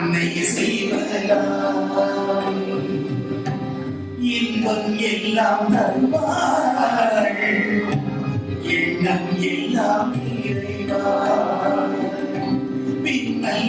அன்னை செய்வதாம் இன்பம் எல்லாம் தருவாள் எண்ணம் எல்லாம் இறைவா பின்னல்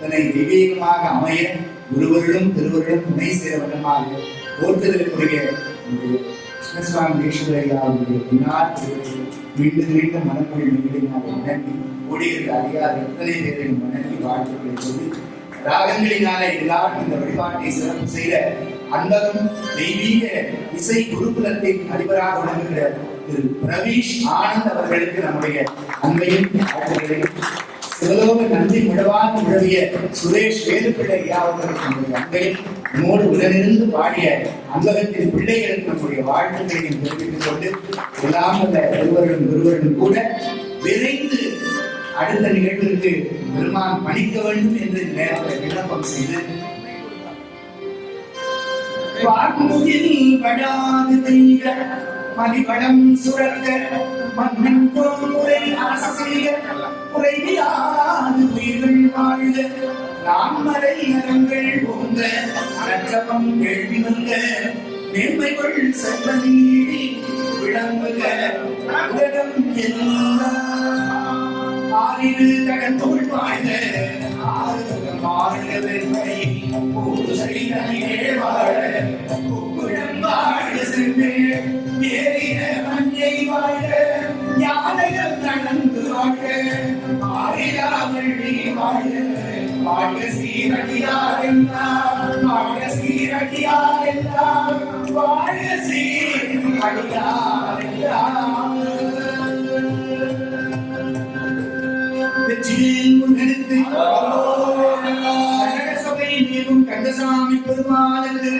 தன்னை விவேகமாக அமைய குருவருளும் திருவரிடம் துணை சேர வண்ணமாக போற்றுதலுக்குரிய கிருஷ்ணசுவாமி தீட்சிதரையா அவருடைய பின்னார் மீண்டும் மீண்டும் மனமொழி மீண்டும் வணங்கி எத்தனை பேரையும் வணங்கி வாழ்த்துக்களை சொல்லி ராகங்களினால எல்லாரும் இந்த வழிபாட்டை சிறப்பு செய்த அன்பகம் தெய்வீக இசை குருகுலத்தின் அதிபராக விளங்குகிற திரு பிரவீஷ் ஆனந்த் அவர்களுக்கு நம்முடைய அன்பையும் சிவலோக நன்றி முழவாக முழவிய சுரேஷ் வேலுப்பிள்ளை ஐயா அவர்களுக்கு நம்முடைய அன்பையும் நம்மோடு உடனிருந்து பாடிய அன்பகத்தின் பிள்ளைகளுக்கு நம்முடைய வாழ்த்துக்களையும் தெரிவித்துக் கொண்டு எல்லாம் வல்ல ஒருவரும் ஒருவரும் கூட விரைந்து அடுத்த நிகழ்விற்கு பெருமான் பணிக்க வேண்டும் என்று இந்த நேரத்தில் விண்ணப்பம் செய்து வான்முகில் படாது பெய்க மதிபடம் சுரக்க மன்னன் பொன்முறை அரசு தாமரை அறங்கள் பொங்க அறச்சபம் கேள்வி வந்த மேன்மைகள் செல்வ நீடி விளங்குக உலகம் எல்லாம். ஆறிரு கடந்தோள் வாழ்க வாழ யானைகள் நடந்து வாழ்க சீரடியார் எல்லாம் வாழ்க சீரடியார் எல்லாம் வாழ்க சீரடியார் எல்லாம் சபை மேலும் கந்தசாமி பெருமாளுக்கு